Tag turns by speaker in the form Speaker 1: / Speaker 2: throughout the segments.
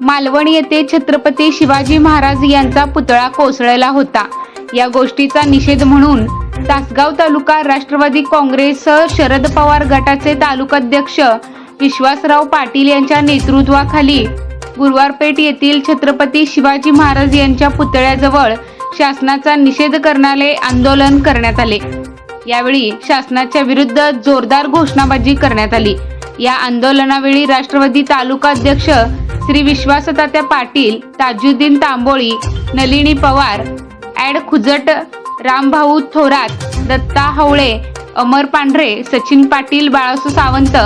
Speaker 1: मालवण येथे छत्रपती शिवाजी महाराज यांचा पुतळा कोसळला होता. या गोष्टीचा निषेध म्हणून तासगाव तालुका राष्ट्रवादी काँग्रेस शरद पवार गटाचे तालुकाध्यक्ष विश्वासराव पाटील यांच्या नेतृत्वाखाली गुरुवारपेठ येथील छत्रपती शिवाजी महाराज यांच्या पुतळ्याजवळ शासनाचा निषेध करणारे आंदोलन करण्यात आले. यावेळी शासनाच्या विरुद्ध जोरदार घोषणाबाजी करण्यात आली. या आंदोलनावेळी राष्ट्रवादी तालुका अध्यक्ष Shri Vishwastatya Patil Tajuddin Tamboli Nalini Pawar adv Khujat Rambhau Thorat Datta Havale Amar Pandhare Sachin Patil Balasu Sawant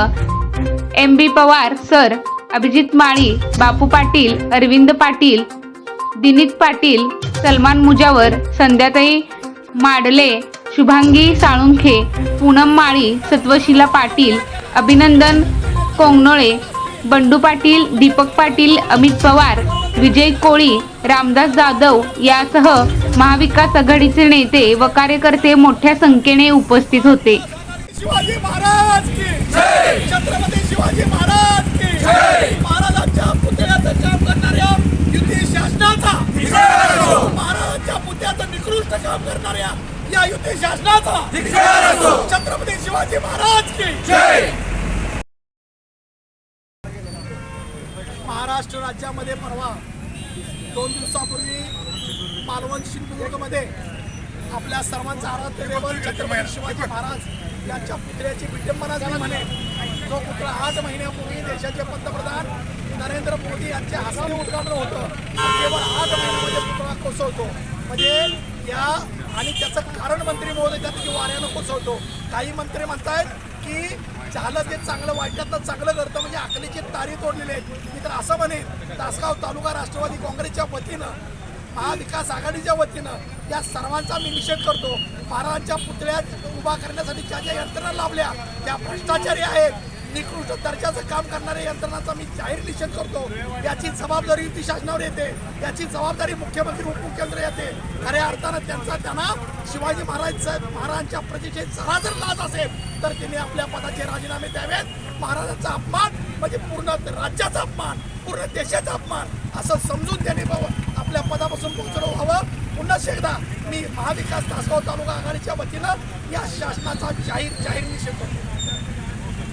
Speaker 1: M B Pawar sir Abhijit Mali Bapu Patil Arvind Patil Dinit Patil Salman Mujawar Sandhyatai Madle Shubhangi Salunkhe Poonam Mali Satvashila Patil Abhinandan Kongnole Bandu Patil Deepak Patil Amit Pawar विजय कोळी रामदास जाधव यासह महाविकास आघाडीचे नेते व कार्यकर्ते मोठ्या संख्येने उपस्थित होते.
Speaker 2: शिवाजी महाराज की जय! छत्रपती शिवाजी महाराज की जय! महाराजांच्या पुतळ्याचं काम करणाऱ्या युती शासनाचा. महाराजांच्या पुतळ्याचं निकृष्ट काम करणाऱ्या या युती शासनाचा. छत्रपती शिवाजी महाराज की जय. महाराष्ट्र राज्यामध्ये परवा दोन दिवसापूर्वी मालवण सिंधुदुर्गमध्ये आपल्या सर्वांचा आराध्य दैवत छत्रपती शिवाजी महाराज यांच्या पुतळ्याची विडंबना झाली म्हणे. जो पुतळा आठ महिन्यापूर्वी देशाचे पंतप्रधान नरेंद्र मोदी यांच्या हस्ते उद्घाटन होतं. केवळ आठ महिन्यामध्ये पुतळा कोसळतो. म्हणजे या आणि त्याचं कारण मंत्री महोदय त्या वाऱ्यानं कोसळतो. काही मंत्री म्हणतायत की झालं ते चांगलं वाईटातलं चांगलं करतं म्हणजे अकलीची तारी तोडलेली आहे मी तर असं म्हणेन तासगाव तालुका राष्ट्रवादी काँग्रेसच्या वतीनं महाविकास आघाडीच्या वतीनं या सर्वांचा मी निषेध करतो. महाराजांच्या पुतळ्यात उभा करण्यासाठी ज्या ज्या यंत्रणा लाभल्या त्या भ्रष्टाचारी आहेत. निकृष्ट दर्जाचं काम करणाऱ्या यंत्रणाचा मी जाहीर निषेध करतो. याची जबाबदारी युती शासनावर येते. याची जबाबदारी मुख्यमंत्री उपमुख्यमंत्री येते. खऱ्या अर्थानं त्यांचा त्यांना शिवाजी महाराज महाराजांच्या प्रतिष्ठेत जरा जर लाज असेल तर त्यांनी आपल्या पदाचे राजीनामे द्यावेत. महाराजांचा अपमान म्हणजे पूर्ण राज्याचा अपमान पूर्ण देशाचा अपमान असं समजून त्यांनी आपल्या पदापासून पोहोचणं व्हावं. पुन्हा एकदा मी महाविकास तासगाव तालुका आघाडीच्या वतीनं या शासनाचा जाहीर जाहीर निषेध करतो.